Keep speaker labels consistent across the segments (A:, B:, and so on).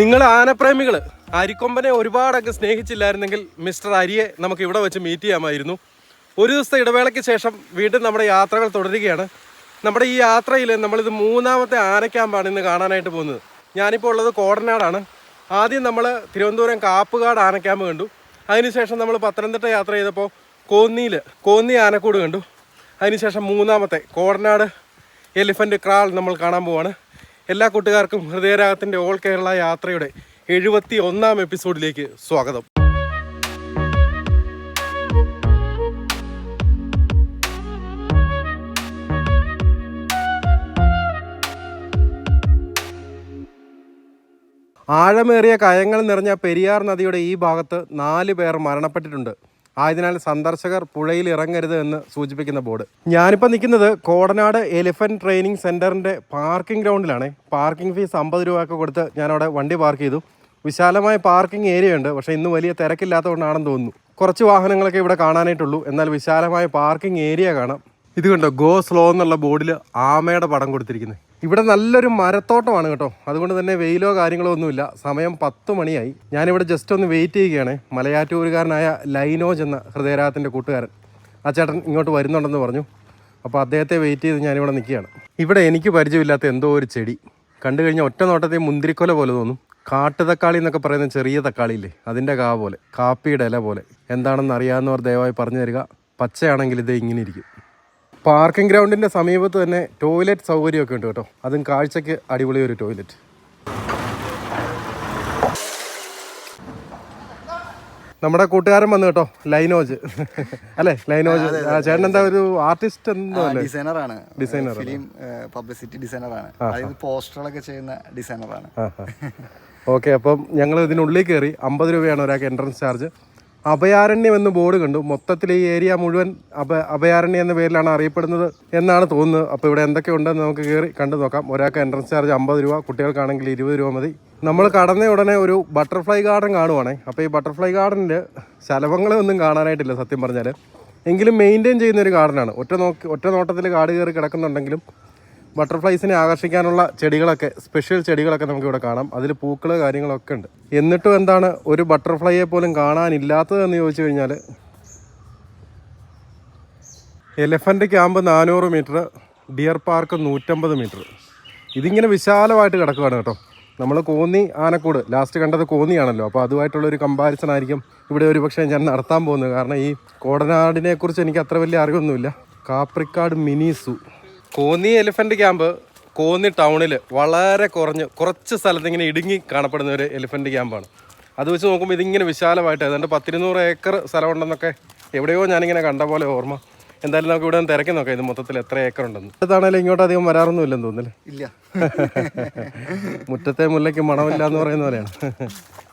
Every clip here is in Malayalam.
A: നിങ്ങൾ ആനപ്രേമികൾ അരിക്കൊമ്പനെ ഒരുപാടൊക്കെ സ്നേഹിച്ചില്ലായിരുന്നെങ്കിൽ മിസ്റ്റർ അരിയെ നമുക്ക് ഇവിടെ വെച്ച് മീറ്റ് ചെയ്യാമായിരുന്നു. ഒരു ദിവസത്തെ ഇടവേളയ്ക്ക് ശേഷം വീണ്ടും നമ്മുടെ യാത്രകൾ തുടരുകയാണ്. നമ്മുടെ ഈ യാത്രയിൽ നമ്മളിത് മൂന്നാമത്തെ ആനക്യാമ്പാണ് ഇന്ന് കാണാനായിട്ട് പോകുന്നത്. ഞാനിപ്പോൾ ഉള്ളത് കോടനാടാണ്. ആദ്യം നമ്മൾ തിരുവനന്തപുരം കാപ്പുകാട് ആനക്യാമ്പ് കണ്ടു. അതിനുശേഷം നമ്മൾ പത്തനംതിട്ട യാത്ര ചെയ്തപ്പോൾ കോന്നിയിൽ കോന്നി ആനക്കൂട് കണ്ടു. അതിനുശേഷം മൂന്നാമത്തെ കോടനാട് എലിഫന്റ് ക്രാൾ നമ്മൾ കാണാൻ പോവാണ്. എല്ലാ കൂട്ടുകാർക്കും ഹൃദയരാഗത്തിന്റെ ഓൾ കേരള യാത്രയുടെ എഴുപത്തി ഒന്നാം എപ്പിസോഡിലേക്ക് സ്വാഗതം. ആഴമേറിയ കയങ്ങൾ നിറഞ്ഞ പെരിയാർ നദിയുടെ ഈ ഭാഗത്ത് നാല് പേർ മരണപ്പെട്ടിട്ടുണ്ട്. ആയതിനാൽ സന്ദർശകർ പുഴയിൽ ഇറങ്ങരുത് എന്ന് സൂചിപ്പിക്കുന്ന ബോർഡ്. ഞാനിപ്പോൾ നിൽക്കുന്നത് കോടനാട് എലിഫന്റ് ട്രെയിനിങ് സെന്ററിന്റെ പാർക്കിംഗ് ഗ്രൗണ്ടിലാണ്. പാർക്കിംഗ് ഫീസ് അമ്പത് രൂപയൊക്കെ കൊടുത്ത് ഞാനവിടെ വണ്ടി പാർക്ക് ചെയ്തു. വിശാലമായ പാർക്കിംഗ് ഏരിയ ഉണ്ട് പക്ഷേ ഇന്ന് വലിയ തിരക്കില്ലാത്തതുകൊണ്ടാണെന്ന് തോന്നുന്നു. കുറച്ച് വാഹനങ്ങളൊക്കെ ഇവിടെ കാണാനായിട്ടുള്ളൂ എന്നാൽ വിശാലമായ പാർക്കിംഗ് ഏരിയ കാണാം. ഇത് കണ്ടോ ഗോ സ്ലോ എന്നുള്ള ബോർഡിൽ ആമയുടെ പടം കൊടുത്തിരിക്കുന്നത്. ഇവിടെ നല്ലൊരു മരത്തോട്ടമാണ് കേട്ടോ. അതുകൊണ്ട് തന്നെ വെയിലോ കാര്യങ്ങളോ ഒന്നുമില്ല. സമയം പത്ത് മണിയായി. ഞാനിവിടെ ജസ്റ്റ് ഒന്ന് വെയിറ്റ് ചെയ്യുകയാണ്. മലയാറ്റൂരുകാരനായ ലൈനോജ് എന്ന ഹൃദയരാഗത്തിന്റെ കൂട്ടുകാരൻ. ആ ചേട്ടൻ ഇങ്ങോട്ട് വരുന്നുണ്ടെന്ന് പറഞ്ഞു. അപ്പോൾ അദ്ദേഹത്തെ വെയിറ്റ് ചെയ്ത് ഞാനിവിടെ നിൽക്കുകയാണ്. ഇവിടെ എനിക്ക് പരിചയമില്ലാത്ത എന്തോ ഒരു ചെടി. കണ്ടു കഴിഞ്ഞാൽ ഒറ്റ നോട്ടത്തെ മുന്തിരിക്കൊല പോലെ തോന്നും. കാട്ടു തക്കാളി എന്നൊക്കെ പറയുന്ന ചെറിയ തക്കാളിയില്ലേ അതിന്റെ കാ പോലെ. കാപ്പിയുടെ ഇല പോലെ. എന്താണെന്ന് അറിയാവുന്നവർ ദയവായി പറഞ്ഞു തരിക. പച്ചയാണെങ്കിൽ ഇത് ഇങ്ങനെ ഇരിക്കും. പാർക്കിംഗ് ഗ്രൗണ്ടിന്റെ സമീപത്ത് തന്നെ ടോയ്ലറ്റ് സൗകര്യമൊക്കെ ഉണ്ട് കേട്ടോ. അതും കാഴ്ചയ്ക്ക് അടിപൊളി ഒരു ടോയ്ലറ്റ്. നമ്മുടെ കൂട്ടുകാരൻ വന്നു കേട്ടോ ലൈനോജ്. അല്ലേ ലൈനോജ്? ചേട്ടൻ എന്താ ഒരു ആർട്ടിസ്റ്റ് എന്തോ
B: ഡിസൈനറാണ്
A: ഡിസൈനർ
B: ഫിലിം പബ്ലിസിറ്റി ഡിസൈനറാണ് അതായത് പോസ്റ്ററുകളൊക്കെ ചെയ്യുന്ന ഡിസൈനറാണ്
A: ഓക്കെ അപ്പം ഞങ്ങൾ ഇതിനുള്ളിൽ കയറി അമ്പത് രൂപയാണ് ഒരാൾക്ക് എൻട്രൻസ് ചാർജ് അഭയാരണ്യം എന്ന് ബോർഡ് കണ്ടു. മൊത്തത്തിൽ ഈ ഏരിയ മുഴുവൻ അഭ അഭയാരണ്യം എന്ന പേരിലാണ് അറിയപ്പെടുന്നത് എന്നാണ് തോന്നുന്നത്. അപ്പോൾ ഇവിടെ എന്തൊക്കെ ഉണ്ടെന്ന് നമുക്ക് കയറി കണ്ടു നോക്കാം. ഒരാൾക്ക് എൻട്രൻസ് ചാർജ് അമ്പത് രൂപ കുട്ടികൾക്കാണെങ്കിൽ ഇരുപത് രൂപ മതി. നമ്മൾ കടന്ന ഉടനെ ഒരു ബട്ടർഫ്ലൈ ഗാർഡൻ കാണുവാണേ. അപ്പോൾ ഈ ബട്ടർഫ്ലൈ ഗാർഡനിൽ ശലഭങ്ങളൊന്നും കാണാനായിട്ടില്ല സത്യം പറഞ്ഞാൽ എങ്കിലും മെയിന്റെയിൻ ചെയ്യുന്ന ഒരു ഗാർഡനാണ് ഒറ്റ നോക്കി ഒറ്റ നോട്ടത്തിൽ കാട് കയറി കിടക്കുന്നുണ്ടെങ്കിലും ബട്ടർഫ്ലൈസിനെ ആകർഷിക്കാനുള്ള ചെടികളൊക്കെ സ്പെഷ്യൽ ചെടികളൊക്കെ നമുക്കിവിടെ കാണാം. അതിൽ പൂക്കൾ കാര്യങ്ങളൊക്കെ ഉണ്ട്. എന്നിട്ടും എന്താണ് ഒരു ബട്ടർഫ്ലൈയെ പോലും കാണാനില്ലാത്തതെന്ന് ചോദിച്ചു കഴിഞ്ഞാൽ എലഫന്റ് ക്യാമ്പ് നാനൂറ് മീറ്റർ ഡിയർ പാർക്ക് നൂറ്റമ്പത് മീറ്റർ. ഇതിങ്ങനെ വിശാലമായിട്ട് കിടക്കുകയാണ് കേട്ടോ. നമ്മൾ കോന്നി ആനക്കൂട് ലാസ്റ്റ് കണ്ടത് കോന്നിയാണല്ലോ. അപ്പോൾ അതുമായിട്ടുള്ള ഒരു കമ്പാരിസൺ ആയിരിക്കും ഇവിടെ ഒരു പക്ഷേ ഞാൻ നടത്താൻ പോകുന്നത്. കാരണം ഈ കോടനാടിനെക്കുറിച്ച് എനിക്ക് അത്ര വലിയ അറിവൊന്നുമില്ല. Kaprikad mini zoo. Konni elephant camp Konni ടൗണിൽ വളരെ കുറഞ്ഞ് കുറച്ച് സ്ഥലത്ത് ഇങ്ങനെ ഇടുങ്ങി കാണപ്പെടുന്ന ഒരു എലിഫന്റ് ക്യാമ്പാണ് അത് വെച്ച് നോക്കുമ്പോൾ ഇതിങ്ങനെ വിശാലമായിട്ട് ഏതാണ്ട് പത്തിരുന്നൂറ് ഏക്കർ സ്ഥലമുണ്ടെന്നൊക്കെ എവിടെയോ ഞാനിങ്ങനെ കണ്ട പോലെ ഓർമ്മ. എന്തായാലും നമുക്ക് ഇവിടെ തിരക്കി നോക്കാം ഇത് മൊത്തത്തിൽ എത്ര ഏക്കർ ഉണ്ടെന്ന്. അടുത്താണേലും ഇങ്ങോട്ട് അധികം വരാറൊന്നും ഇല്ലെന്ന് തോന്നുന്നില്ല?
B: ഇല്ല.
A: മുറ്റത്തെ മുല്ലയ്ക്ക് മണമില്ല എന്ന് പറയുന്ന പോലെയാണ്.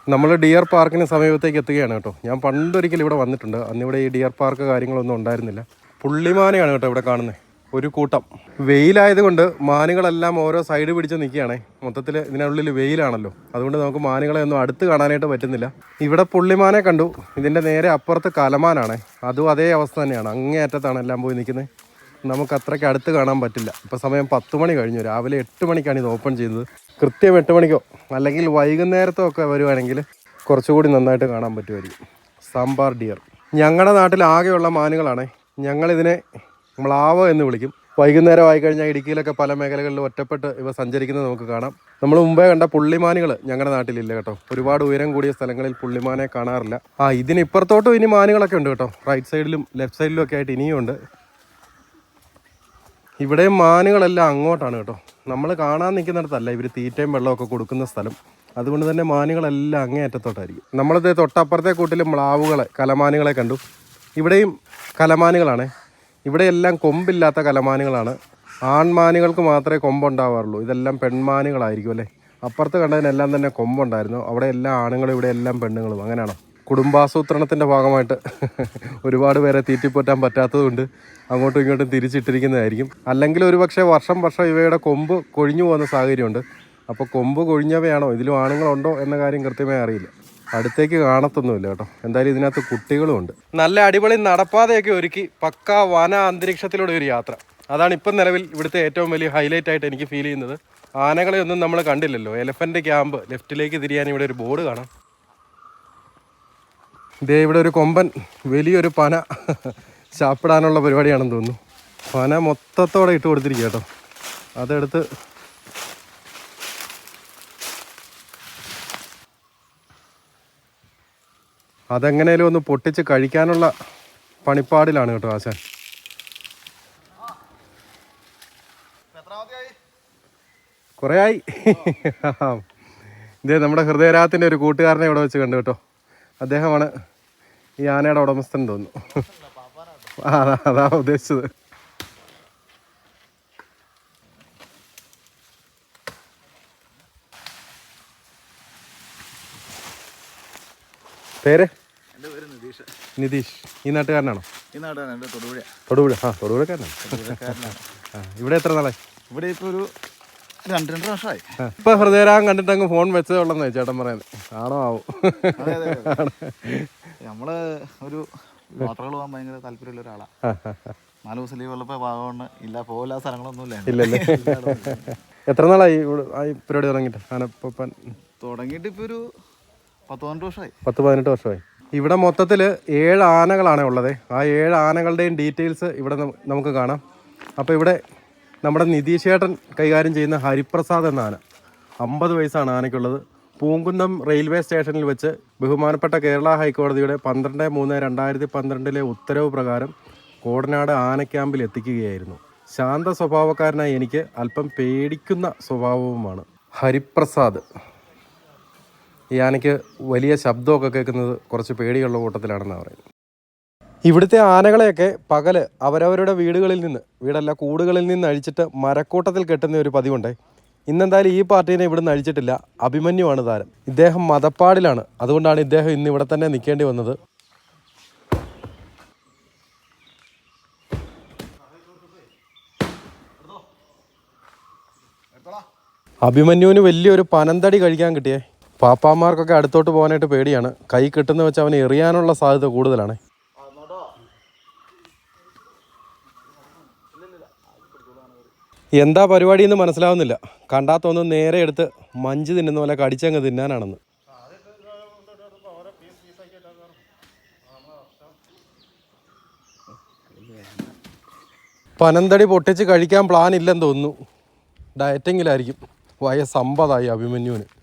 A: നമ്മൾ ഡിയർ പാർക്കിന് സമീപത്തേക്ക് എത്തുകയാണ് കേട്ടോ. ഞാൻ പണ്ടൊരിക്കലും ഇവിടെ വന്നിട്ടുണ്ട്. അന്നിവിടെ ഈ ഡിയർ പാർക്ക് കാര്യങ്ങളൊന്നും ഉണ്ടായിരുന്നില്ല. പുള്ളിമാനെയാണ് കേട്ടോ ഇവിടെ കാണുന്നത് ഒരു കൂട്ടം. വെയിലായതുകൊണ്ട് മാനുകളെല്ലാം ഓരോ സൈഡ് പിടിച്ച് നിൽക്കുകയാണേ. മൊത്തത്തിൽ ഇതിനുള്ളിൽ വെയിലാണല്ലോ. അതുകൊണ്ട് നമുക്ക് മാനുകളെ ഒന്നും അടുത്ത് കാണാനായിട്ട് പറ്റുന്നില്ല. ഇവിടെ പുള്ളിമാനെ കണ്ടു. ഇതിന്റെ നേരെ അപ്പുറത്ത് കലമാനാണേ. അതും അതേ അവസ്ഥ തന്നെയാണ്. അങ്ങേ അറ്റത്താണ് എല്ലാം പോയി നിൽക്കുന്നത് നമുക്ക് അത്രയ്ക്ക് അടുത്ത് കാണാൻ പറ്റില്ല. ഇപ്പോൾ സമയം പത്ത് മണി കഴിഞ്ഞു. രാവിലെ എട്ട് മണിക്കാണ് ഇത് ഓപ്പൺ ചെയ്യുന്നത് കൃത്യം എട്ട് മണിക്കോ? അല്ലെങ്കിൽ വൈകുന്നേരത്തോ ഒക്കെ വരുവാണെങ്കിൽ കുറച്ചുകൂടി നന്നായിട്ട് കാണാൻ പറ്റുമായിരിക്കും. സാമ്പാർ ഡിയർ ഞങ്ങളുടെ നാട്ടിൽ ആകെയുള്ള മാനുകളാണ്. ഞങ്ങളിതിനെ മ്ലാവ് എന്ന് വിളിക്കും. വൈകുന്നേരം ആയി കഴിഞ്ഞാൽ ഇടുക്കിയിലൊക്കെ പല മേഖലകളിലും ഒറ്റപ്പെട്ട് ഇവ സഞ്ചരിക്കുന്നത് നമുക്ക് കാണാം. നമ്മൾ മുമ്പേ കണ്ട പുള്ളിമാനുകൾ ഞങ്ങളുടെ നാട്ടിലില്ല കേട്ടോ. ഒരുപാട് ഉയരം കൂടിയ സ്ഥലങ്ങളിൽ പുള്ളിമാനെ കാണാറില്ല. ആ ഇതിന് ഇപ്പുറത്തോട്ടും ഇനി മാനുകളൊക്കെ ഉണ്ട് കേട്ടോ. റൈറ്റ് സൈഡിലും ലെഫ്റ്റ് സൈഡിലും ഒക്കെ ആയിട്ട് ഇനിയും ഉണ്ട്. ഇവിടെയും മാനുകളെല്ലാം അങ്ങോട്ടാണ് കേട്ടോ. നമ്മൾ കാണാൻ നിൽക്കുന്നിടത്തല്ല ഇവർ തീറ്റയും വെള്ളമൊക്കെ കൊടുക്കുന്ന സ്ഥലം. അതുകൊണ്ട് തന്നെ മാനുകളെല്ലാം അങ്ങേ അറ്റത്തോട്ടായിരിക്കും നമ്മളത് തൊട്ടപ്പുറത്തെ കൂട്ടിൽ മ്ലാവുകളെ കലമാനുകളെ കണ്ടു. ഇവിടെയും കലമാനുകളാണ്. ഇവിടെയെല്ലാം കൊമ്പില്ലാത്ത കലമാനുകളാണ്. ആൺമാനുകൾക്ക് മാത്രമേ കൊമ്പുണ്ടാവാറുള്ളൂ. ഇതെല്ലാം പെൺമാനുകളായിരിക്കും അല്ലേ? അപ്പുറത്ത് കണ്ടതിനെല്ലാം തന്നെ കൊമ്പുണ്ടായിരുന്നു. അവിടെ എല്ലാ ആണുങ്ങളും ഇവിടെ എല്ലാം പെണ്ണുങ്ങളും. അങ്ങനെയാണോ? കുടുംബാസൂത്രണത്തിന്റെ ഭാഗമായിട്ട് ഒരുപാട് പേരെ തീറ്റിപ്പോറ്റാൻ പറ്റാത്തതുകൊണ്ട് അങ്ങോട്ടും ഇങ്ങോട്ടും തിരിച്ചിട്ടിരിക്കുന്നതായിരിക്കും. അല്ലെങ്കിൽ ഒരു പക്ഷേ വർഷം വർഷം ഇവയുടെ കൊമ്പ് കൊഴിഞ്ഞു പോകുന്ന സാഹചര്യമുണ്ട്. അപ്പോൾ കൊമ്പ് കൊഴിഞ്ഞവയാണോ? ഇതിലും ആണുങ്ങളുണ്ടോ എന്ന കാര്യം കൃത്യമായി അറിയില്ല. അടുത്തേക്ക് കാണത്തൊന്നുമില്ല കേട്ടോ. എന്തായാലും ഇതിനകത്ത് കുട്ടികളും ഉണ്ട്. നല്ല അടിപൊളി നടപ്പാതയൊക്കെ ഒരുക്കി പക്ക വന അന്തരീക്ഷത്തിലൂടെ ഒരു യാത്ര. അതാണ് ഇപ്പം നിലവിൽ ഇവിടുത്തെ ഏറ്റവും വലിയ ഹൈലൈറ്റ് ആയിട്ട് എനിക്ക് ഫീൽ ചെയ്യുന്നത്. ആനകളെ ഒന്നും നമ്മൾ കണ്ടില്ലല്ലോ. എലഫന്റ് ക്യാമ്പ് ലെഫ്റ്റിലേക്ക് തിരിയാൻ ഇവിടെ ഒരു ബോർഡ് കാണാം. ഇതേ ഇവിടെ ഒരു കൊമ്പൻ വലിയൊരു പന ചാപ്പിടാനുള്ള പരിപാടിയാണെന്ന് തോന്നുന്നു. പന മൊത്തത്തോടെ ഇട്ട് കൊടുത്തിരിക്കുക കേട്ടോ. അതെടുത്ത് അതെങ്ങനെയും ഒന്ന് പൊട്ടിച്ച് കഴിക്കാനുള്ള പണിപ്പാടിലാണ് കേട്ടോ ആശാൻ. കുറേ ആയി ഇതേ നമ്മുടെ ഹൃദയരാഗത്തിന്റെ ഒരു കൂട്ടുകാരനെ ഇവിടെ വെച്ച് കണ്ടു കേട്ടോ. അദ്ദേഹമാണ് ഈ ആനയുടെ ഉടമസ്ഥൻ തോന്നുന്നു. ആ അതാ- അതാ ഉദ്ദേശിച്ചത്. പേര്?
B: എന്റെ പേര് നിതീഷ്.
A: നിതീഷ്. ഈ നാട്ടുകാരനാണോ?
B: ഈ എന്റെ തൊടുപുഴ.
A: തൊടുപുഴ. ആ തൊടുപുഴക്കാരനാണ്. ഇവിടെ എത്ര നാളായി?
B: ഇവിടെ ഇപ്പോൾ ഒരു രണ്ട് രണ്ട് വർഷമായി.
A: ഇപ്പൊ ഹൃദയരാഗം കണ്ടിട്ട് അങ്ങ് ഫോൺ വെച്ചതേ ഉള്ളെന്നേ ചേട്ടൻ പറയുന്നത് ആണോ ആവും.
B: നമ്മൾ ഒരു യാത്രകൾ പോകാൻ ഭയങ്കര താല്പര്യമുള്ള ഒരാളാണ്
A: ആ, ആ, ആ.
B: നാല് ദിവസം ലീവ് ഉള്ളപ്പോൾ പാവകൊണ്ട് ഇല്ല പോകില്ല സ്ഥലങ്ങളൊന്നും ഇല്ല
A: ഇല്ലല്ലേ എത്ര നാളായി ഈ പരിപാടി തുടങ്ങിയിട്ട്? ആനപ്പൻ.
B: തുടങ്ങിയിട്ട് ഇപ്പോൾ ഒരു പത്ത്
A: പതിനെട്ട് വർഷമായി. ഇവിടെ മൊത്തത്തിൽ ഏഴ് ആനകളാണ് ഉള്ളത്. ആ ഏഴ് ആനകളുടെയും ഡീറ്റെയിൽസ് ഇവിടെ നമുക്ക് കാണാം. അപ്പോൾ ഇവിടെ നമ്മുടെ നിതീഷേട്ടൻ കൈകാര്യം ചെയ്യുന്ന ഹരിപ്രസാദ് എന്ന ആന. അമ്പത് വയസ്സാണ് ആനയ്ക്കുള്ളത്. പൂങ്കുന്നം റെയിൽവേ സ്റ്റേഷനിൽ വെച്ച് ബഹുമാനപ്പെട്ട കേരള ഹൈക്കോടതിയുടെ പന്ത്രണ്ട് മൂന്ന് രണ്ടായിരത്തി പന്ത്രണ്ടിലെ ഉത്തരവ് പ്രകാരം കോടനാട് ആന ക്യാമ്പിൽ എത്തിക്കുകയായിരുന്നു. ശാന്ത സ്വഭാവക്കാരനായ എനിക്ക് അല്പം പേടിക്കുന്ന സ്വഭാവവുമാണ് ഹരിപ്രസാദ്. ഈ ആനയ്ക്ക് വലിയ ശബ്ദമൊക്കെ കേൾക്കുന്നത് കുറച്ച് പേടിയുള്ള കൂട്ടത്തിലാണെന്നാണ് പറയുന്നത്. ഇവിടുത്തെ ആനകളെയൊക്കെ പകൽ അവരവരുടെ വീടുകളിൽ നിന്ന് വീടല്ല കൂടുകളിൽ നിന്ന് അഴിച്ചിട്ട് മരക്കൂട്ടത്തിൽ കെട്ടുന്ന ഒരു പതിവുണ്ട്. ഇന്നെന്തായാലും ഈ പാർട്ടീനെ ഇവിടുന്ന് അഴിച്ചിട്ടില്ല. അഭിമന്യുവാണ് താരം. ഇദ്ദേഹം മതപ്പാടിലാണ്. അതുകൊണ്ടാണ് ഇദ്ദേഹം ഇന്ന് ഇവിടെ തന്നെ നിൽക്കേണ്ടി വന്നത്. അഭിമന്യുവിന് വലിയൊരു പനന്തടി കഴിക്കാൻ കിട്ടിയേ. പാപ്പാമാർക്കൊക്കെ അടുത്തോട്ട് പോകാനായിട്ട് പേടിയാണ്. കൈ കിട്ടുന്ന വെച്ച് അവന് എറിയാനുള്ള സാധ്യത കൂടുതലാണ്. എന്താ പരിപാടി എന്ന് മനസ്സിലാവുന്നില്ല കണ്ടാത്തൊന്ന് നേരെ എടുത്ത് മഞ്ച് തിന്നുന്ന പോലെ കടിച്ചങ്ങ് തിന്നാനാണെന്ന്. പനന്തടി പൊട്ടിച്ച് കഴിക്കാൻ പ്ലാൻ ഇല്ലെന്ന് തോന്നുന്നു. ഡയറ്റിങ്ങിലായിരിക്കും വയസ്സ് അമ്പതായി അഭിമന്യുവിന്.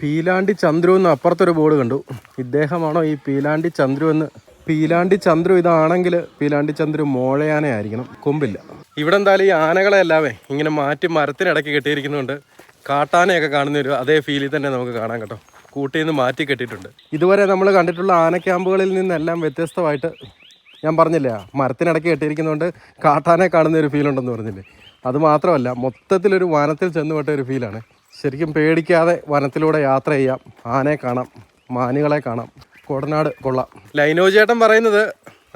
A: പീലാണ്ടി ചന്ദ്രു എന്ന് അപ്പുറത്തൊരു ബോർഡ് കണ്ടു. ഇദ്ദേഹമാണോ ഈ പീലാണ്ടി ചന്ദ്രു എന്ന്? പീലാണ്ടി ചന്ദ്രു ഇതാണെങ്കിൽ പീലാണ്ടി ചന്ദ്രു മോഴയാനയായിരിക്കണം കൊമ്പില്ല. ഇവിടെ എന്തായാലും ഈ ആനകളെ എല്ലാവേ ഇങ്ങനെ മാറ്റി മരത്തിനിടയ്ക്ക് കെട്ടിയിരിക്കുന്നുണ്ട്. കാട്ടാനയൊക്കെ കാണുന്ന ഒരു അതേ ഫീലിൽ തന്നെ നമുക്ക് കാണാം കേട്ടോ. കൂട്ടിൽ നിന്ന് മാറ്റി കെട്ടിയിട്ടുണ്ട്. ഇതുവരെ നമ്മൾ കണ്ടിട്ടുള്ള ആന ക്യാമ്പുകളിൽ നിന്നെല്ലാം വ്യത്യസ്തമായിട്ട് ഞാൻ പറഞ്ഞില്ലേ മരത്തിനിടയ്ക്ക് കെട്ടിയിരിക്കുന്നതുകൊണ്ട് കാട്ടാനെ കാണുന്ന ഒരു ഫീലുണ്ടെന്ന് പറഞ്ഞില്ലേ. അത് മാത്രമല്ല മൊത്തത്തിലൊരു വനത്തിൽ ചെന്നുപെട്ട ഒരു ഫീലാണ് ശരിക്കും പേടിക്കാതെ വനത്തിലൂടെ യാത്ര ചെയ്യാം. ആനയെ കാണാം മാനുകളെ കാണാം. കോടനാട് കൊള്ളാം. ലൈനോ ചേട്ടൻ പറയുന്നത്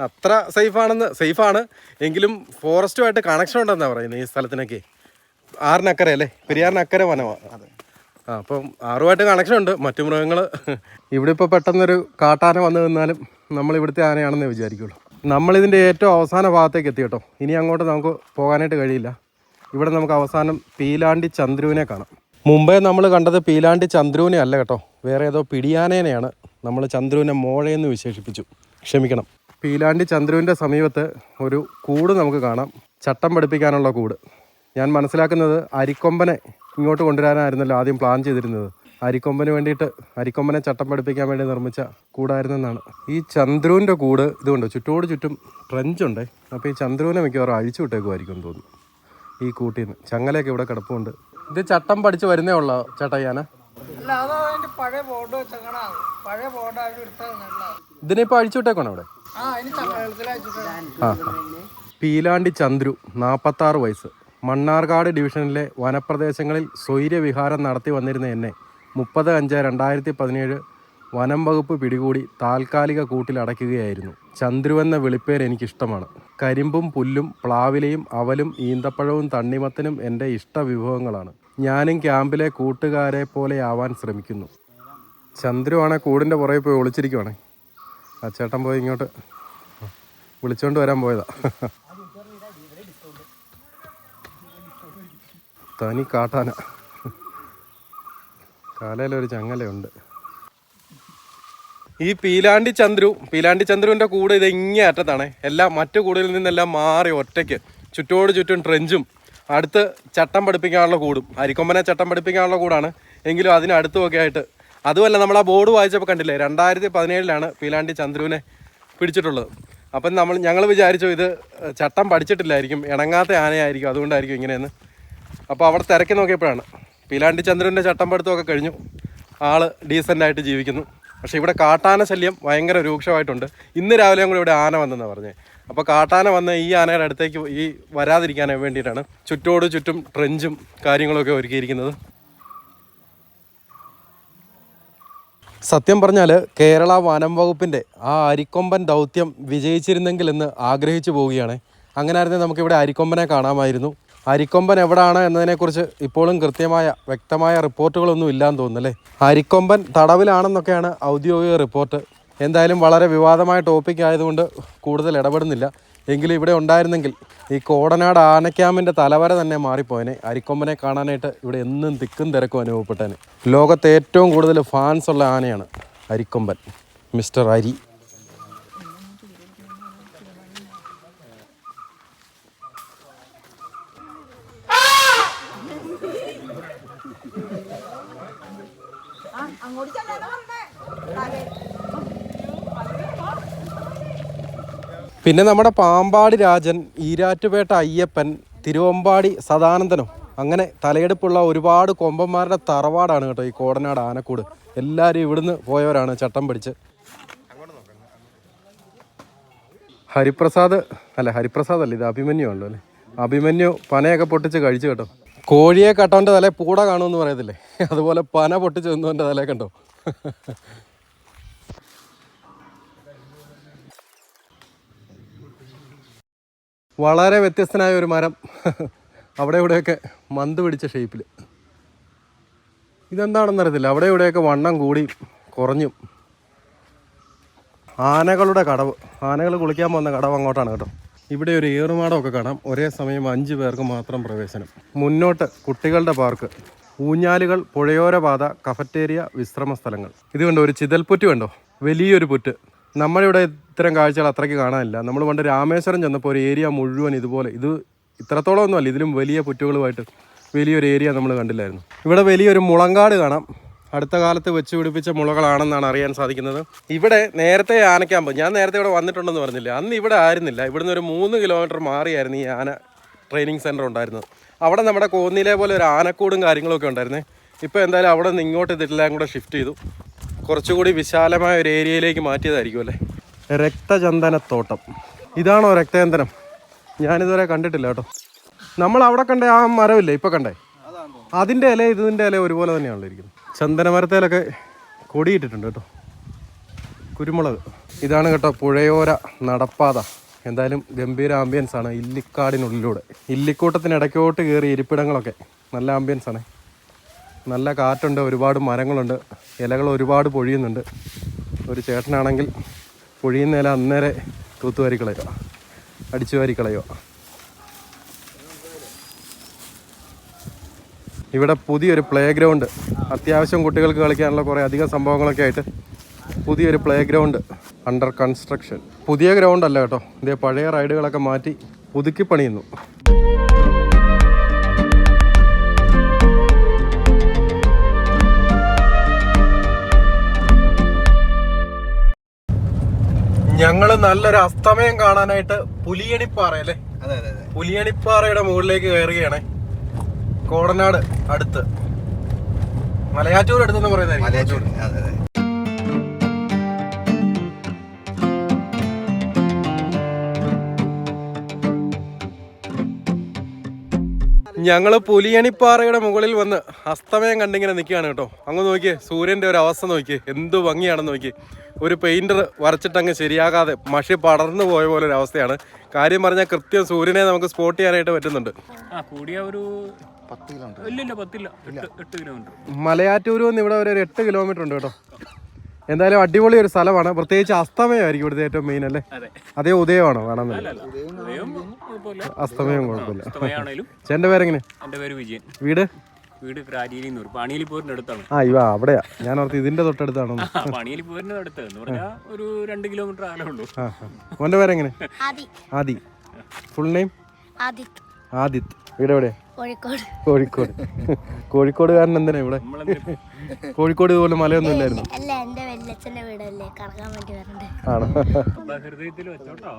A: അത്ര സേഫാണെന്ന് സേഫാണ്. എങ്കിലും ഫോറസ്റ്റുമായിട്ട് കണക്ഷൻ ഉണ്ടെന്നാണ് പറയുന്നത് ഈ സ്ഥലത്തിനൊക്കെ. ആറിനക്കര അല്ലേ? പെരിയാറിനക്കര വനമാണ് ആ അപ്പം ആറുമായിട്ട് കണക്ഷൻ ഉണ്ട്. മറ്റു മൃഗങ്ങൾ ഇവിടെ ഇപ്പോൾ പെട്ടെന്നൊരു കാട്ടാന വന്നു നിന്നാലും നമ്മൾ ഇവിടുത്തെ ആനയാണെന്നേ വിചാരിക്കുള്ളൂ. നമ്മളിതിന്റെ ഏറ്റവും അവസാന ഭാഗത്തേക്ക് എത്തി കേട്ടോ. ഇനി അങ്ങോട്ട് നമുക്ക് പോകാനായിട്ട് കഴിയില്ല. ഇവിടെ നമുക്ക് അവസാനം പീലാണ്ടി ചന്ദ്രുവിനെ കാണാം. മുമ്പേ നമ്മൾ കണ്ടത് പീലാണ്ടി ചന്ദ്രുവിനെ അല്ല കേട്ടോ. വേറെ ഏതോ പിടിയാനേനെയാണ് നമ്മൾ ചന്ദ്രുവിനെ മോഴയെന്ന് വിശേഷിപ്പിച്ചു. ക്ഷമിക്കണം. പീലാണ്ടി ചന്ദ്രുവിന്റെ സമീപത്ത് ഒരു കൂട് നമുക്ക് കാണാം. ചട്ടം പഠിപ്പിക്കാനുള്ള കൂട്. ഞാൻ മനസ്സിലാക്കുന്നത് അരിക്കൊമ്പനെ ഇങ്ങോട്ട് കൊണ്ടുവരാനായിരുന്നല്ലോ ആദ്യം പ്ലാൻ ചെയ്തിരുന്നത്. അരിക്കൊമ്പന് വേണ്ടിയിട്ട് അരിക്കൊമ്പനെ ചട്ടം പഠിപ്പിക്കാൻ വേണ്ടി നിർമ്മിച്ച കൂടായിരുന്നെന്നാണ്. ഈ ചന്ദ്രുവിന്റെ കൂട് ഇതുകൊണ്ട് ചുറ്റോട് ചുറ്റും ട്രെഞ്ചുണ്ട് അപ്പോൾ ഈ ചന്ദ്രുവിനെ മിക്കവാറും അഴിച്ചു വിട്ടേക്കുമായിരിക്കും തോന്നുന്നു. ഈ കൂട്ടിൽ നിന്ന് ചങ്ങലയൊക്കെ ഇവിടെ കിടപ്പുണ്ട്. ഇത് ചട്ടം പഠിച്ച് വരുന്നേ ഉള്ളോ
C: ചേട്ടാ
A: ഞാൻ ഇതിനിപ്പോ അഴിച്ചുവിട്ടേക്കണോ അവിടെ?
C: ആ.
A: പീലാണ്ടി ചന്ദ്രു നാൽപ്പത്താറ് വയസ്സ്. മണ്ണാർക്കാട് ഡിവിഷനിലെ വനപ്രദേശങ്ങളിൽ സ്വൈര്യവിഹാരം നടത്തി വന്നിരുന്ന എന്നെ മുപ്പത് അഞ്ച് രണ്ടായിരത്തി പതിനേഴ് വനം വകുപ്പ് പിടികൂടി താൽക്കാലിക കൂട്ടിലടയ്ക്കുകയായിരുന്നു. ചന്ദ്രുവെന്ന വിളിപ്പേര് എനിക്കിഷ്ടമാണ്. കരിമ്പും പുല്ലും പ്ലാവിലയും അവലും ഈന്തപ്പഴവും തണ്ണിമത്തനും എന്റെ ഇഷ്ട വിഭവങ്ങളാണ് ഞാനും ക്യാമ്പിലെ കൂട്ടുകാരെ പോലെയാവാൻ ശ്രമിക്കുന്നു. ചന്ദ്രുവാണ് കൂടിന്റെ പുറകെ പോയി ഒളിച്ചിരിക്കുവാണേ. ആ ചേട്ടൻ പോയി ഇങ്ങോട്ട് വിളിച്ചോണ്ട് വരാൻ പോയതാ. തനി കാട്ടാന. കാലയിലൊരു ചങ്ങലയുണ്ട്. ഈ പീലാണ്ടി ചന്ദ്രു പീലാണ്ടി ചന്ദ്രുവിന്റെ കൂട് ഇത് ഇങ്ങേ അറ്റത്താണ്. എല്ലാം മറ്റു കൂടുകളിൽ നിന്നെല്ലാം മാറി ഒറ്റയ്ക്ക്. ചുറ്റോട് ചുറ്റും ട്രെഞ്ചും. അടുത്ത് ചട്ടം പഠിപ്പിക്കാനുള്ള കൂടും. അരിക്കൊമ്പനെ ചട്ടം പഠിപ്പിക്കാനുള്ള കൂടാണ്. എങ്കിലും അതിനടുത്തുമൊക്കെ ആയിട്ട് അതുമല്ല നമ്മൾ ആ ബോർഡ് വായിച്ചപ്പോൾ കണ്ടില്ലേ രണ്ടായിരത്തി പതിനേഴിലാണ് പീലാണ്ടി ചന്ദ്രുവിനെ പിടിച്ചിട്ടുള്ളത്. അപ്പം നമ്മൾ ഞങ്ങൾ വിചാരിച്ചു ഇത് ചട്ടം പഠിച്ചിട്ടില്ലായിരിക്കും ഇണങ്ങാത്ത ആനയായിരിക്കും അതുകൊണ്ടായിരിക്കും ഇങ്ങനെയെന്ന്. അപ്പോൾ അവിടെ തിരക്കി നോക്കിയപ്പോഴാണ്. പീലാണ്ടി ചന്ദ്രന്റെ ചട്ടം പഠിത്തമൊക്കെ കഴിഞ്ഞു. ആൾ ഡീസന്റായിട്ട് ജീവിക്കുന്നു. പക്ഷേ ഇവിടെ കാട്ടാന ശല്യം ഭയങ്കര രൂക്ഷമായിട്ടുണ്ട്. ഇന്ന് രാവിലെ കൂടെ ഇവിടെ ആന വന്നെന്ന് പറഞ്ഞേ. അപ്പോൾ കാട്ടാന വന്ന് ഈ ആനയുടെ അടുത്തേക്ക് ഈ വരാതിരിക്കാൻ വേണ്ടിയിട്ടാണ് ചുറ്റോട് ചുറ്റും ട്രെഞ്ചും കാര്യങ്ങളൊക്കെ ഒരുക്കിയിരിക്കുന്നത്. സത്യം പറഞ്ഞാൽ കേരള വനം വകുപ്പിന്റെ ആ അരിക്കൊമ്പൻ ദൗത്യം വിജയിച്ചിരുന്നെങ്കിൽ എന്ന് ആഗ്രഹിച്ചു പോവുകയാണ്. അങ്ങനെ ആയിരുന്നെങ്കിൽ നമുക്കിവിടെ അരിക്കൊമ്പനെ കാണാമായിരുന്നു. അരിക്കൊമ്പൻ എവിടാണ് എന്നതിനെക്കുറിച്ച് ഇപ്പോഴും കൃത്യമായ വ്യക്തമായ റിപ്പോർട്ടുകളൊന്നും ഇല്ലാന്ന് തോന്നുന്നല്ലേ? അരിക്കൊമ്പൻ തടവിലാണെന്നൊക്കെയാണ് ഔദ്യോഗിക റിപ്പോർട്ട്. എന്തായാലും വളരെ വിവാദമായ ടോപ്പിക് ആയതുകൊണ്ട് കൂടുതൽ ഇടപെടുന്നില്ല. എങ്കിലും ഇവിടെ ഉണ്ടായിരുന്നെങ്കിൽ ഈ കോടനാട് ആനക്യാമ്പിന്റെ തലവര തന്നെ മാറിപ്പോയനെ. അരിക്കൊമ്പനെ കാണാനായിട്ട് ഇവിടെ എന്നും തിക്കും തിരക്കും അനുഭവപ്പെട്ടേനെ. ലോകത്തെ ഏറ്റവും കൂടുതൽ ഫാൻസ് ഉള്ള ആനയാണ് അരിക്കൊമ്പൻ മിസ്റ്റർ അരി പിന്നെ നമ്മുടെ പാമ്പാടി രാജൻ ഈരാറ്റുപേട്ട അയ്യപ്പൻ തിരുവമ്പാടി സദാനന്ദനും അങ്ങനെ തലയെടുപ്പുള്ള ഒരുപാട് കൊമ്പന്മാരുടെ തറവാടാണ് കേട്ടോ ഈ കോടനാട് ആനക്കൂട്. എല്ലാവരും ഇവിടുന്ന് പോയവരാണ് ചട്ടം പിടിച്ച്. ഹരിപ്രസാദ് അല്ല ഹരിപ്രസാദ് അല്ല ഇത് അഭിമന്യു ആണല്ലോ അല്ലേ? അഭിമന്യു പനയൊക്കെ പൊട്ടിച്ച് കഴിച്ചു കേട്ടോ. കോഴിയെ കട്ടവന്റെ തലേ പൂട കാണുമെന്ന് പറയത്തില്ലേ? അതുപോലെ പന പൊട്ടിച്ച് നിന്നവന്റെ തലേ കണ്ടോ? വളരെ വ്യത്യസ്തനായ ഒരു മരം. അവിടെ ഇവിടെയൊക്കെ മന്ത് പിടിച്ച ഷേപ്പിൽ ഇതെന്താണെന്നറിയത്തില്ല അവിടെ ഇവിടെയൊക്കെ വണ്ണം കൂടി കുറഞ്ഞു. ആനകളുടെ കടവ്. ആനകൾ കുളിക്കാൻ പോകുന്ന കടവ് അങ്ങോട്ടാണ് കേട്ടോ. ഇവിടെ ഒരു ഏറുമാടമൊക്കെ കാണാം. ഒരേ സമയം അഞ്ച് പേർക്ക് മാത്രം പ്രവേശനം. മുന്നോട്ട് കുട്ടികളുടെ പാർക്ക്. ഊഞ്ഞാലുകൾ പുഴയോര പാത കഫറ്റേരിയ വിശ്രമ സ്ഥലങ്ങൾ ഇത് കണ്ടോ? ഒരു ചിതൽപ്പുറ്റ് കണ്ടോ? വലിയൊരു പുറ്റ്. നമ്മളിവിടെ ഇത്തരം കാഴ്ചകൾ അത്രയ്ക്ക് കാണാനില്ല. നമ്മൾ പണ്ട് രാമേശ്വരം ചെന്നപ്പോൾ ഒരു ഏരിയ മുഴുവൻ ഇതുപോലെ ഇത് ഇത്രത്തോളം ഒന്നുമല്ല ഇതിലും വലിയ പുറ്റുകളുമായിട്ട് വലിയൊരു ഏരിയ നമ്മൾ കണ്ടില്ലായിരുന്നു. ഇവിടെ വലിയൊരു മുളങ്കാട് കാണാം. അടുത്ത കാലത്ത് വെച്ച് പിടിപ്പിച്ച മുളകളാണെന്നാണ് അറിയാൻ സാധിക്കുന്നത്. ഇവിടെ നേരത്തെ ആനയ്ക്കാമ്പ് ഞാൻ നേരത്തെ ഇവിടെ വന്നിട്ടുണ്ടെന്ന് പറഞ്ഞില്ല അന്ന് ഇവിടെ ആയിരുന്നില്ല. ഇവിടുന്ന് ഒരു മൂന്ന് കിലോമീറ്റർ മാറിയായിരുന്നു ഈ ആന ട്രെയിനിങ് സെന്റർ ഉണ്ടായിരുന്നത്. അവിടെ നമ്മുടെ കോന്നിയിലെ പോലെ ഒരു ആനക്കൂടും കാര്യങ്ങളൊക്കെ ഉണ്ടായിരുന്നേ. ഇപ്പോൾ എന്തായാലും അവിടെ നിന്ന് ഇങ്ങോട്ട് ഇതെല്ലാം കൂടെ ഷിഫ്റ്റ് ചെയ്തു. കുറച്ചുകൂടി വിശാലമായ ഒരു ഏരിയയിലേക്ക് മാറ്റിയതായിരിക്കും അല്ലേ? രക്തചന്ദനത്തോട്ടം. ഇതാണോ രക്തചന്ദനം? ഞാനിതുവരെ കണ്ടിട്ടില്ല കേട്ടോ. നമ്മൾ അവിടെ കണ്ട ആ മരമില്ലേ ഇപ്പൊ കണ്ടേ? അതിന്റെ ഇല ഇതിന്റെ ഇല ഒരുപോലെ തന്നെയാണല്ലോ ഇരിക്കുന്നത്. ചന്ദനമരത്തേലൊക്കെ കൊടിയിട്ടിട്ടുണ്ട് കേട്ടോ. കുരുമുളക്. ഇതാണ് കേട്ടോ പുഴയോര നടപ്പാത. എന്തായാലും ഗംഭീര ആംബിയൻസ് ആണ് ഇല്ലിക്കാടിനുള്ളിലൂടെ. ഇല്ലിക്കൂട്ടത്തിന് ഇടയ്ക്കോട്ട് കയറി ഇരിപ്പിടങ്ങളൊക്കെ നല്ല ആംബിയൻസ് ആണ്. നല്ല കാറ്റുണ്ട് ഒരുപാട് മരങ്ങളുണ്ട്. ഇലകൾ ഒരുപാട് പൊഴിയുന്നുണ്ട്. ഒരു ചേട്ടനാണെങ്കിൽ പൊഴിയുന്ന ഇല അന്നേരെ തൂത്തുവാരി കളയുക അടിച്ചു വാരി കളയുക ഇവിടെ പുതിയൊരു പ്ലേ ഗ്രൗണ്ട് അത്യാവശ്യം കുട്ടികൾക്ക് കളിക്കാനുള്ള കുറേ അധികം സംഭവങ്ങളൊക്കെ ആയിട്ട് പുതിയൊരു പ്ലേ ഗ്രൗണ്ട് അണ്ടർ കൺസ്ട്രക്ഷൻ പുതിയ ഗ്രൗണ്ട് അല്ല കേട്ടോ. ഇതേ പഴയ റൈഡുകളൊക്കെ മാറ്റി പുതുക്കി പണിയുന്നു. ഞങ്ങൾ നല്ലൊരു അസ്തമയം കാണാനായിട്ട് പുലിയണിപ്പാറ അല്ലേ പുലിയണിപ്പാറയുടെ മുകളിലേക്ക് കയറുകയാണ് കോടനാട് അടുത്ത്. മലയാറ്റൂർ അടുത്തെന്ന് പറയുന്നത്
B: മലയാറ്റൂർ
A: ഞങ്ങൾ പുലിയണിപ്പാറയുടെ മുകളിൽ വന്ന് അസ്തമയം കണ്ടിങ്ങനെ നിൽക്കുകയാണ് കേട്ടോ. അങ്ങ് നോക്കിയേ സൂര്യന്റെ ഒരു അവസ്ഥ നോക്കിയേ എന്ത് ഭംഗിയാണെന്ന് നോക്കി ഒരു പെയിന്റർ വരച്ചിട്ടങ്ങ് ശരിയാകാതെ മഷി പടർന്നു പോയ പോലെ ഒരു അവസ്ഥയാണ്. കാര്യം പറഞ്ഞാൽ കൃത്യം സൂര്യനെ നമുക്ക് സ്പോട്ട് ചെയ്യാനായിട്ട് പറ്റുന്നുണ്ട്.
D: ആ കൂടിയ ഒരു
A: മലയാറ്റൂരിൽ നിന്ന് ഇവിടെ ഒരു എട്ട് കിലോമീറ്റർ ഉണ്ട് കേട്ടോ. എന്തായാലും അടിപൊളി ഒരു സ്ഥലമാണ്. പ്രത്യേകിച്ച് അസ്തമയമായിരിക്കും ഇവിടുത്തെ ഏറ്റവും മെയിൻ അല്ലേ?
D: അതെ.
A: അതേ ഉദയമാണോ?
D: കുഴപ്പമില്ല.
A: അസ്തമയം കുഴപ്പമില്ല. എന്റെ പേരെങ്ങനെ? വീട്?
D: വീട് നിന്ന് അടുത്താണ്.
A: ആ ഇവ അവിടെയാ. ഞാൻ ഓർത്ത് ഇതിന്റെ തൊട്ടടുത്താണോ
D: അടുത്ത് എന്ന് പറഞ്ഞാൽ ഒരു രണ്ട് കിലോമീറ്റർ
A: പേരെങ്ങനെ?
E: ആദി.
A: ആദി. Full name
E: Adith.
A: ആദിത്. വീട് എവിടെയാ?
E: കോഴിക്കോട്.
A: കോഴിക്കോട്. കാരണം എന്തിനാ ഇവിടെ? കോഴിക്കോട് ഇതുപോലെ മലയൊന്നും ഇല്ലായിരുന്നു.
E: അല്ല വീടല്ലേ കറങ്ങാൻ വേണ്ടി വരണ്ടേ?
A: ആണോ?
D: ഹൃദയത്തിൽ വെച്ചോട്ടോ.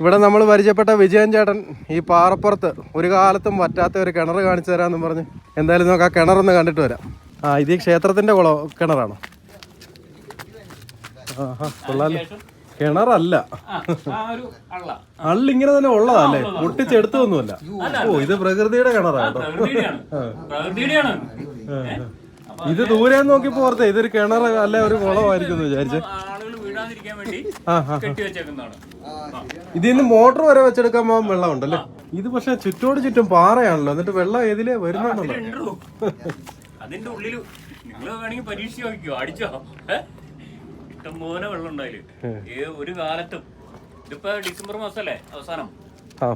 A: ഇവിടെ നമ്മൾ പരിചയപ്പെട്ട വിജയൻ ചേട്ടൻ ഈ പാറപ്പുറത്ത് ഒരു കാലത്തും പറ്റാത്ത ഒരു കിണർ കാണിച്ചു തരാമെന്ന് പറഞ്ഞ് എന്തായാലും നമുക്ക് ആ കിണറൊന്ന് കണ്ടിട്ട് വരാം. ആ ഇത് ഈ ക്ഷേത്രത്തിന്റെ കുളം കിണറാണോ? ആ കൊള്ളാലോ. കിണറല്ല.
D: ആ ആ ഒരു അള്ള.
A: അള്ളിങ്ങനെ തന്നെ ഉള്ളതല്ലേ? പൊട്ടിച്ചെടുത്തൊന്നുമല്ല ഓ ഇത് പ്രകൃതിയുടെ
D: കിണറാണ്
A: ഇത് ദൂരെ നോക്കി പോർത്തെ ഇതൊരു കിണർ അല്ല ഒരു കുളമായിരിക്കും വിചാരിച്ച. ഇതിൽ നിന്ന് മോട്ടർ വരെ വെച്ചെടുക്കാൻ പോകാൻ വെള്ളം ഉണ്ടല്ലേ ഇത് പക്ഷെ ചുറ്റോട് ചുറ്റും പാറയാണല്ലോ. എന്നിട്ട് വെള്ളം ഏതിലേ വരുന്നുണ്ടല്ലോ.
D: അതിന്റെ ഉള്ളിൽ നിങ്ങൾ വേണമെങ്കിൽ പരീക്ഷ നോക്കിക്കോ. അടിച്ചോ? ഇഷ്ടംപോലെ വെള്ളം ഉണ്ടായിൽ ഏ ഒരു കാലത്തും. ഇതിപ്പോ ഡിസംബർ മാസല്ലേ അവസാനം?
A: ആ.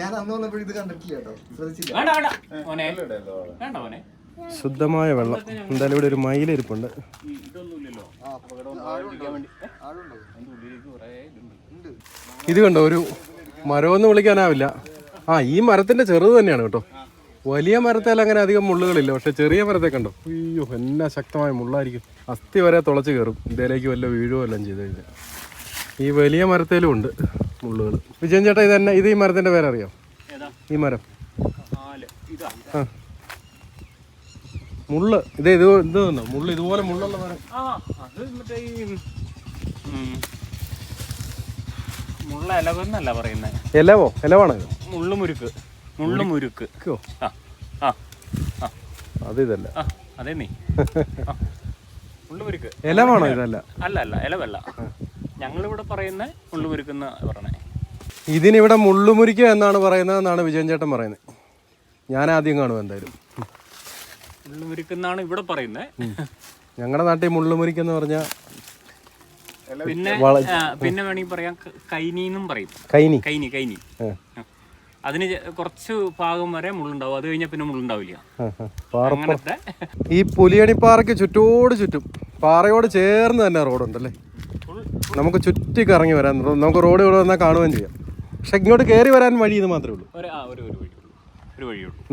B: ഞാൻ അന്ന് വന്നപ്പോൾ ഇത് കണ്ടിട്ടില്ല കേട്ടോ. ശ്രദ്ധിച്ചില്ല.
D: വേണ്ട വേണ്ട. മോനെ. വേണ്ട. മോനെ.
A: ശുദ്ധമായ വെള്ളം. എന്തായാലും ഇവിടെ ഒരു മയിലിരിപ്പുണ്ട്.
D: ഈ
A: ഇത് കണ്ടോ ഒരു മരമൊന്നും വിളിക്കാനാവില്ല. ആ ഈ മരത്തിന്റെ ചെറുത് തന്നെയാണ് കേട്ടോ. വലിയ മരത്തേൽ അങ്ങനെ അധികം മുള്ളുകളില്ല. പക്ഷെ ചെറിയ മരത്തെ കണ്ടോ? അയ്യോ എന്നാ ശക്തമായ മുള്ളായിരിക്കും. അസ്ഥി വരെ തുളച്ച് കയറും. ഇതിലേക്ക് വല്ല വീഴുവോ എല്ലാം ചെയ്ത് കഴിഞ്ഞാൽ ഈ വലിയ മരത്തേലും ഉണ്ട് മുള്ളുകൾ വിജയൻ ചേട്ടാ ഇത് തന്നെ ഇത് ഈ മരത്തിന്റെ പേരറിയാം? ഈ മരം. ആ. മുള്ള്. ഇത് ഇത് ഇത് തന്നെ മുള്ള് ഇതുപോലെ മുള്ളുള്ള മരം.
D: മുള്ള ഇലവെന്നല്ല പറയുന്നത്
A: ഇലവോ? ഇലവാണ്
D: മുള്ളുമുരുക്ക് മുള്ളുമുരുക്ക്
A: മുരുക്ക്
D: ആ ആ ആ.
A: അത് ഇതല്ല.
D: ആ അതേ നീ. മുള്ളുമുരുക്ക്
A: ഇലവാണോ ഇതല്ല?
D: അല്ല അല്ല ഇലവല്ല. ഞങ്ങളിവിടെ പറയുന്ന മുള്ളുമുരുക്കെന്ന് പറയണേ.
A: ഇതിനിവിടെ മുള്ളുമുരിക്ക എന്നാണ് പറയുന്നതെന്നാണ് വിജയൻ ചേട്ടൻ പറയുന്നത്. ഞാൻ ആദ്യം കാണും എന്തായാലും.
D: മുള്ളുമുരുക്കെന്നാണ് ഇവിടെ പറയുന്നത്.
A: ഞങ്ങളുടെ നാട്ടിൽ മുള്ളുമുരിക്കെന്ന് പറഞ്ഞാൽ
D: പിന്നെ പിന്നെ വേണമെങ്കിൽ പറയാം ക- കൈനിന്നും പറയും.
A: കൈനി.
D: കൈനി കൈനി. അതിന് കുറച്ച് ഭാഗം വരെ മുള്ളുണ്ടാവും. അത് കഴിഞ്ഞാൽ പിന്നെ മുള്ളുണ്ടാവില്ല. അങ്ങനത്തെ.
A: ഈ പുലിയണിപ്പാറയ്ക്ക് ചുറ്റോട് ചുറ്റും പാറയോട് ചേർന്ന് തന്നെ റോഡുണ്ടല്ലേ? നമുക്ക് ചുറ്റി കറങ്ങി വരാൻ നമുക്ക് റോഡ് ഇവിടെ വന്നാൽ കാണുകയും ചെയ്യാം. പക്ഷെ ഇങ്ങോട്ട് കയറി വരാൻ വഴി ഇത് മാത്രമേ ഉള്ളൂ.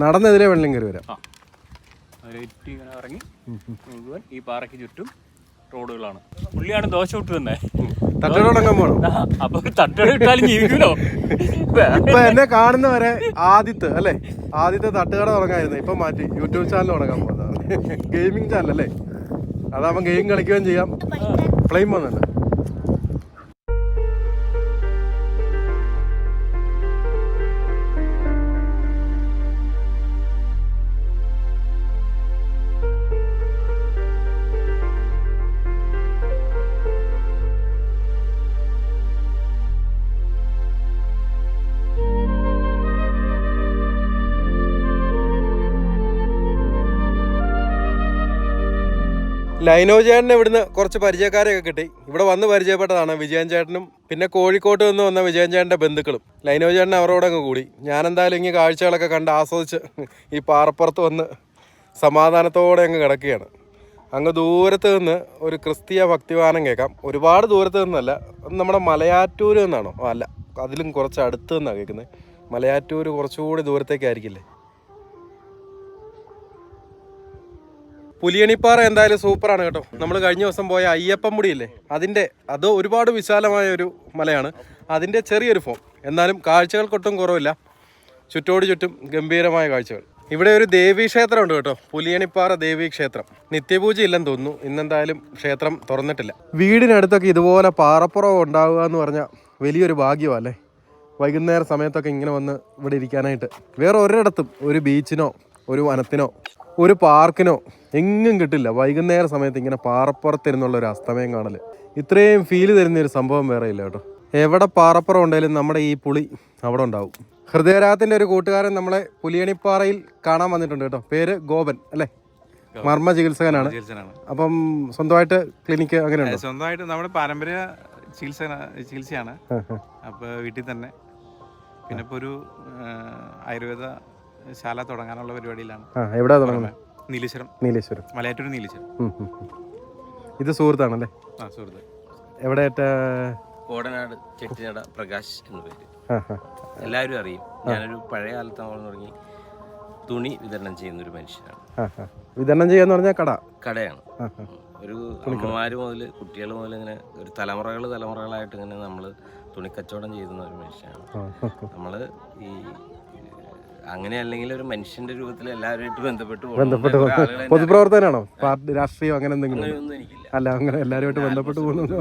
A: നടന്നെതിരെ വെള്ളം കയറി വരാം.
D: ഈ പാറയ്ക്ക് ചുറ്റും റോഡുകളാണ്. പുള്ളിയാണ് ദോശ ഇട്ട് തന്നെ അപ്പൊ തട്ടട ഇട്ടാലും ജീവിക്കണോ
A: ഇപ്പൊ എന്നെ കാണുന്നവരെ ആദ്യത്തെ അല്ലെ? ആദ്യത്തെ തട്ടുകട തുടങ്ങായിരുന്നു. ഇപ്പൊ മാറ്റി. യൂട്യൂബ് ചാനൽ തുടങ്ങാൻ പോകുന്നത് ഗെയിമിംഗ് ചാനൽ അല്ലേ? അതാവുമ്പോ ഗെയിം കളിക്കുകയും ചെയ്യാം. ഫ്ലെയിം വന്നല്ലോ ലൈനോ ചേട്ടന് ഇവിടുന്ന് കുറച്ച് പരിചയക്കാരെയൊക്കെ കിട്ടി. ഇവിടെ വന്ന് പരിചയപ്പെട്ടതാണ് വിജയൻ ചേട്ടനും പിന്നെ കോഴിക്കോട്ട് നിന്ന് വന്ന വിജയൻ ചേട്ടന്റെ ബന്ധുക്കളും. ലൈനോ ചേട്ടൻ അവരോടെ അങ്ങ് കൂടി. ഞാൻ എന്തായാലും ഇങ്ങനെ കാഴ്ചകളൊക്കെ കണ്ട് ആസ്വദിച്ച് ഈ പാറപ്പുറത്ത് വന്ന് സമാധാനത്തോടെ അങ്ങ് കിടക്കുകയാണ്. അങ്ങ് ദൂരത്ത് നിന്ന് ഒരു ക്രിസ്തീയ ഭക്തിഗാനം കേൾക്കാം. ഒരുപാട് ദൂരത്ത് നിന്നല്ല നമ്മുടെ മലയാറ്റൂർ നിന്നാണോ? അല്ല അതിലും കുറച്ച് അടുത്ത് നിന്നാണ് കേൾക്കുന്നത്. മലയാറ്റൂർ കുറച്ചുകൂടി ദൂരത്തേക്കായിരിക്കില്ലേ? പുലിയണിപ്പാറ എന്തായാലും സൂപ്പറാണ് കേട്ടോ. നമ്മൾ കഴിഞ്ഞ ദിവസം പോയ അയ്യപ്പൻമുടിയില്ലേ അതിന്റെ അത് ഒരുപാട് വിശാലമായ ഒരു മലയാണ്. അതിന്റെ ചെറിയൊരു ഫോം. എന്നാലും കാഴ്ചകൾക്കൊട്ടും കുറവില്ല. ചുറ്റോട് ചുറ്റും ഗംഭീരമായ കാഴ്ചകൾ. ഇവിടെ ഒരു ദേവീ ക്ഷേത്രം ഉണ്ട് കേട്ടോ. പുലിയണിപ്പാറ ദേവീ ക്ഷേത്രം. നിത്യപൂജ ഇല്ലെന്ന് തോന്നുന്നു. ഇന്നെന്തായാലും ക്ഷേത്രം തുറന്നിട്ടില്ല. വീടിനടുത്തൊക്കെ ഇതുപോലെ പാറപ്പുറവ് ഉണ്ടാവുക എന്ന് പറഞ്ഞാൽ വലിയൊരു ഭാഗ്യമല്ലേ? വൈകുന്നേര സമയത്തൊക്കെ ഇങ്ങനെ വന്ന് ഇവിടെ ഇരിക്കാനായിട്ട്. വേറെ ഒരിടത്തും ഒരു ബീച്ചിനോ ഒരു വനത്തിനോ ഒരു പാർക്കിനോ എങ്ങും കിട്ടില്ല. വൈകുന്നേര സമയത്ത് ഇങ്ങനെ പാറപ്പുറത്തിരുന്നുള്ള ഒരു അസ്തമയം കാണൽ ഇത്രയും ഫീൽ തരുന്ന ഒരു സംഭവം വേറെ ഇല്ല കേട്ടോ. എവിടെ പാറപ്പുറം ഉണ്ടെങ്കിലും നമ്മുടെ ഈ പുളി അവിടെ ഉണ്ടാവും. ഹൃദയരാഗത്തിന്റെ ഒരു കൂട്ടുകാരൻ നമ്മളെ പുലിയണിപ്പാറയിൽ കാണാൻ വന്നിട്ടുണ്ട് കേട്ടോ. പേര് ഗോപൻ അല്ലേ? മർമ്മ ചികിത്സകനാണ്. അപ്പം സ്വന്തമായിട്ട് ക്ലിനിക്ക് അങ്ങനെയുണ്ട്?
F: സ്വന്തമായിട്ട് നമ്മുടെ പാരമ്പര്യ ചികിത്സ ചികിത്സയാണ്. അപ്പോൾ വീട്ടിൽ തന്നെ. പിന്നെ ഇപ്പോൾ ഒരു ആയുർവേദ ശാല തുടങ്ങാനുള്ള പരിപാടിയിലാണ്.
A: ആ എവിടെ തുടങ്ങുന്നത്?
F: നീലേശ്വരം.
A: നീലേശ്വരം.
F: മലയാറ്റൂർ നീലേശ്വരം.
A: ഉം, ഉം, ഉം. ഇത് സുഹൃത്താണല്ലേ?
F: ആ സുഹൃത്ത്.
A: എവിടെയായിട്ട്
G: കോടനാട് ചെട്ടിനട പ്രകാശ് എന്ന് പേര്.
A: ആ ആ.
G: എല്ലാവരും അറിയും. ഞാനൊരു പഴയ കാലത്ത് തുടങ്ങി തുണി വിതരണം ചെയ്യുന്ന ഒരു മനുഷ്യനാണ്.
A: ആ ആ. വിതരണം ചെയ്യാന്ന് പറഞ്ഞാൽ കട.
G: കടയാണ്.
A: ആ, ആ.
G: ഒരു അമ്മമാര് മുതൽ കുട്ടികൾ മുതൽ ഇങ്ങനെ ഒരു തലമുറകൾ തലമുറകളായിട്ട് ഇങ്ങനെ നമ്മൾ തുണിക്കച്ചവടം ചെയ്യുന്ന ഒരു മനുഷ്യനാണ്.
A: ആ,
G: നമ്മൾ ഈ അങ്ങനെ അല്ലെങ്കിൽ ഒരു മനുഷ്യന്റെ രൂപത്തിൽ എല്ലാവരുമായിട്ട് ബന്ധപ്പെട്ട്.
A: ബന്ധപ്പെട്ട്
G: എന്നെ
A: പൊതുപ്രവർത്തനാണോ പാർട്ടി രാഷ്ട്രീയം അങ്ങനെ എന്തെങ്കിലും അല്ല അങ്ങനെ എല്ലാവരുമായിട്ട് ബന്ധപ്പെട്ട് പോകുന്നു എന്ന്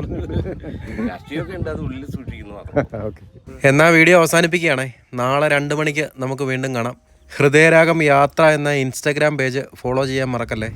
G: രാഷ്ട്രീയമൊക്കെ ഉണ്ട് അത് ഉള്ളിൽ സൂക്ഷിക്കുന്നു
A: ഓക്കെ. എന്നാൽ വീഡിയോ അവസാനിപ്പിക്കുകയാണ്. നാളെ രണ്ട് മണിക്ക് നമുക്ക് വീണ്ടും കാണാം. ഹൃദയരാഗം യാത്ര എന്ന ഇൻസ്റ്റാഗ്രാം പേജ് ഫോളോ ചെയ്യാൻ മറക്കല്ലേ?